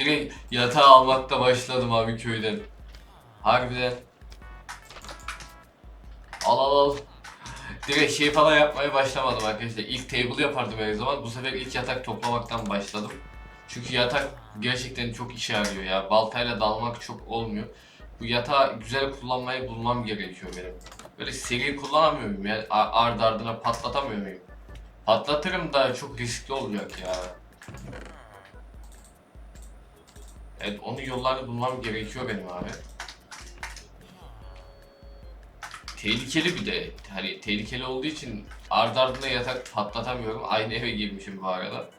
direkt yatağı almakta başladım abi köyden. Harbiden. Al al al. Direkt şey falan yapmaya başlamadım arkadaşlar. İlk table yapardım her zaman. Bu sefer ilk yatak toplamaktan başladım. Çünkü yatak gerçekten çok işe yarıyor ya. Baltayla dalmak çok olmuyor. Bu yatağı güzel kullanmayı bulmam gerekiyor benim. Böyle seri kullanamıyor muyum ya? Ardı ardına patlatamıyor muyum? Patlatırım da çok riskli olacak ya. Evet onun yollarını bulmam gerekiyor benim abi. Tehlikeli bir de. Hani tehlikeli olduğu için ardı ardına yatak patlatamıyorum. Aynı eve girmişim bu arada.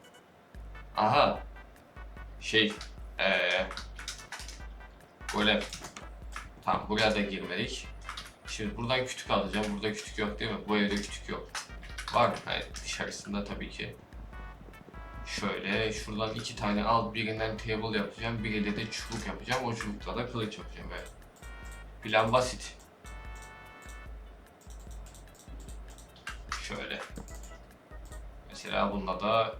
Aha. Şey. Eee. Golem. Tamam buraya da girmedik. Şimdi buradan kütük alacağım. Burada kütük yok değil mi? Bu evde kütük yok. Var mı? Hayır dışarısında tabii ki. Şöyle şuradan iki tane al. Birinden table yapacağım. Biriyle de çubuk yapacağım. O çubukla da kılıç yapacağım. Evet. Plan basit. Şöyle. Mesela bunda da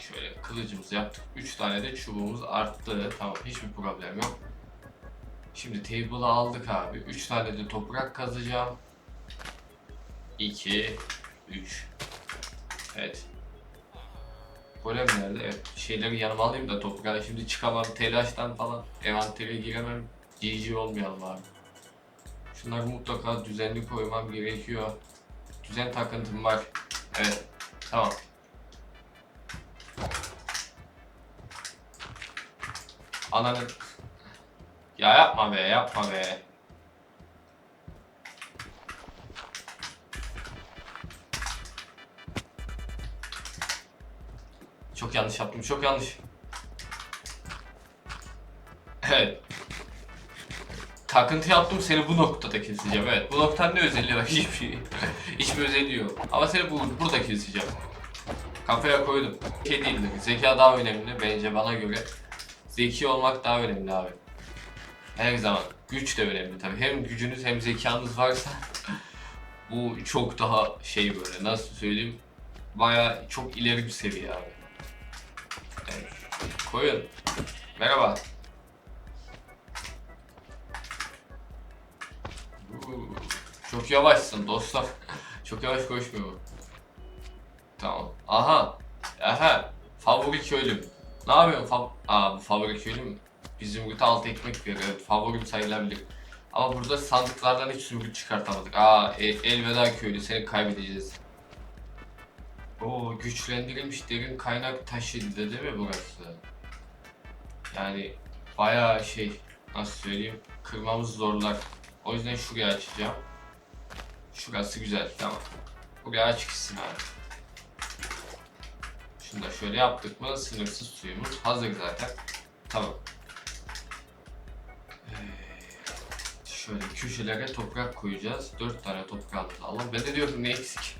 şöyle kılıcımızı yaptık. 3 tane de çubuğumuz arttı. Tamam hiçbir problem yok. Şimdi table'ı aldık abi. 3 tane de toprak kazacağım. 2 3 Evet. Golem nerede? Evet. Şeyleri yanıma alayım da toprağa şimdi çıkamam telaştan falan. Envantere giremem. GG olmayalım abi. Şunları mutlaka düzenli koymam gerekiyor. Düzen takıntım var. Evet. Tamam. Ananın... Ya yapma be, yapma be. Yanlış yaptım, çok yanlış. Evet. Takıntı yaptım seni bu noktada keseceğim. Evet. Bu noktanın ne özelliği var? Hiçbir şey. Hiçbir özelliği yok. Ama seni bu, burada keseceğim. Kafaya koydum. Şey değildir. Zeka daha önemli bence bana göre. Zeki olmak daha önemli abi. Her zaman. Güç de önemli tabii. Hem gücünüz hem zekanız varsa bu çok daha şey böyle nasıl söyleyeyim baya çok ileri bir seviye abi. Koyun. Merhaba. Çok yavaşsın dostlar. Çok yavaş koşmuyor. Tamam. Aha. Aha. Favori köylüm. Ne yapıyorsun? Fav Aa bu favori köylüm. Bir zümrüt altı ekmek veriyor. Evet favorim sayılabilir. Ama burada sandıklardan hiç zümrüt çıkartamadık. Aa e, elveda köylü seni kaybedeceğiz. Oo güçlendirilmiş derin kaynak taşı değil mi burası? Yani bayağı şey nasıl söyleyeyim kırmamız zorlar. O yüzden şurayı açacağım. Şurası güzel tamam. Buraya aç gitsin abi. Şunu da şöyle yaptık mı sınırsız suyumuz hazır zaten. Tamam. Ee, Şöyle köşelere toprak koyacağız. 4 tane toprağımızı alalım. Ben de diyorum ne eksik.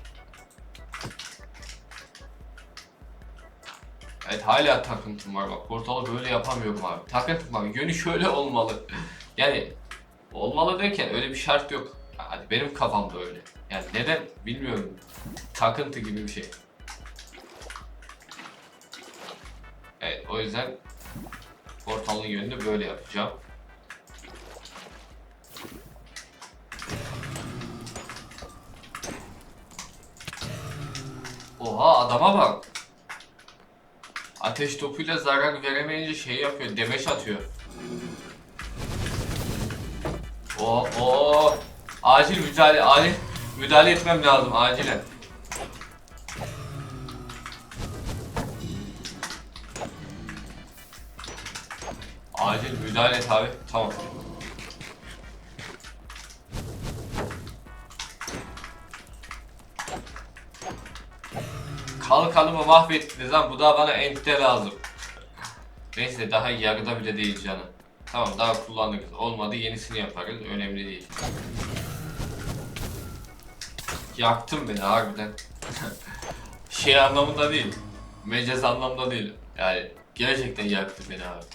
Evet hala takıntım var bak. Portalı böyle yapamıyorum abi. Takıntım var. Yönü şöyle olmalı. yani olmalı derken öyle bir şart yok. Hadi benim kafamda öyle. Yani neden bilmiyorum. Takıntı gibi bir şey. Evet o yüzden portalın yönünü böyle yapacağım. Oha adama bak. Ateş topuyla zarar veremeyince şey yapıyor, demeç atıyor. O o acil müdahale acil müdahale etmem lazım acilen. Acil müdahale et abi. Tamam. Kalkanımı mahvettiniz lan. Bu da bana ente lazım. Neyse daha yarıda bile değil canım. Tamam daha kullanırız. Olmadı yenisini yaparız. Önemli değil. Yaktın beni harbiden. şey anlamında değil. Mecaz anlamda değil. Yani gerçekten yaktı beni abi.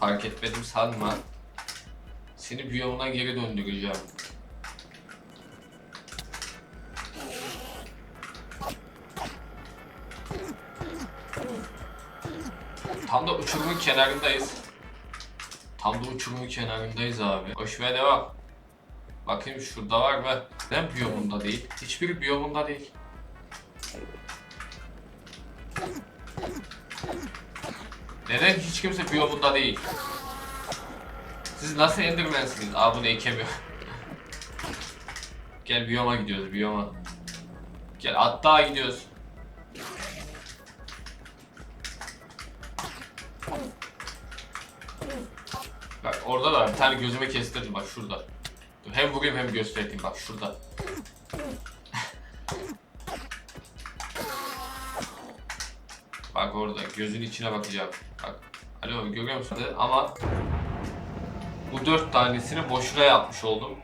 Fark etmedim sanma. Seni biyomuna geri döndüreceğim. Tam da uçurumun kenarındayız. Tam da uçurumun kenarındayız abi. Koşmaya devam. Bakayım şurada var mı? Neden biyomunda değil? Hiçbir biyomunda değil. Neden hiç kimse biyomunda değil? Siz nasıl endirmensiniz? Aa bunu ekemiyor. Gel biyoma gidiyoruz biyoma. Gel hatta gidiyoruz. Bak orada da bir tane gözüme kestirdim bak şurada. Dur, hem vurayım hem göstereyim bak şurada. bak orada gözün içine bakacağım. Bak. Alo görüyor musun? Ama bu dört tanesini boşuna yapmış oldum.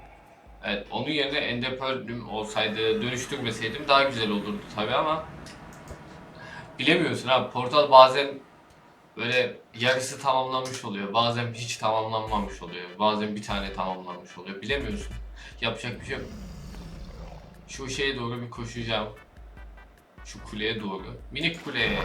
Evet onun yerine enderpearl'üm olsaydı dönüştürmeseydim daha güzel olurdu tabi ama bilemiyorsun abi portal bazen böyle yarısı tamamlanmış oluyor bazen hiç tamamlanmamış oluyor bazen bir tane tamamlanmış oluyor bilemiyorsun yapacak bir şey yok. Şu şeye doğru bir koşacağım. Şu kuleye doğru. Minik kuleye.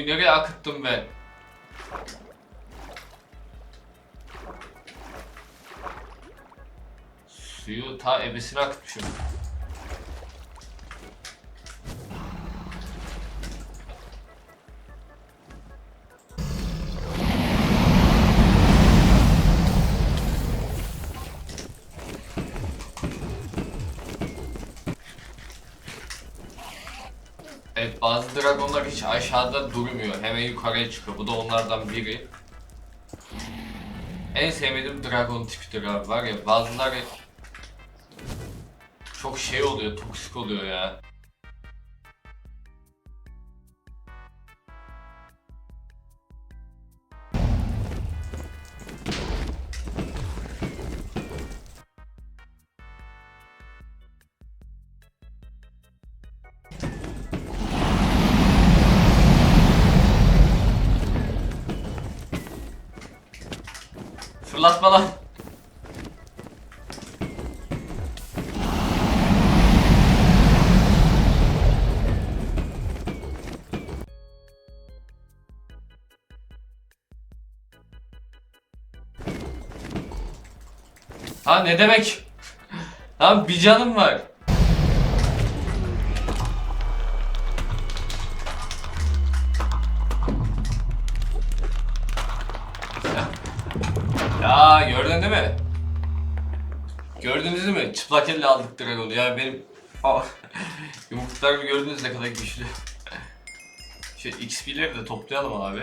Suyu nereye akıttım ben? Suyu ta ebesine. Evet bazı dragonlar hiç aşağıda durmuyor. Hemen yukarıya çıkıyor. Bu da onlardan biri. En sevmediğim dragon tipidir abi var ya bazıları çok şey oluyor, toksik oluyor ya. Fırlatma lan. Ha ne demek? Lan bir canım var. Gördün değil mi? Gördünüz mü? Çıplak elle aldık Dragon'u ya benim Aa, yumruklarımı gördünüz ne kadar güçlü. Şu XP'leri de toplayalım abi.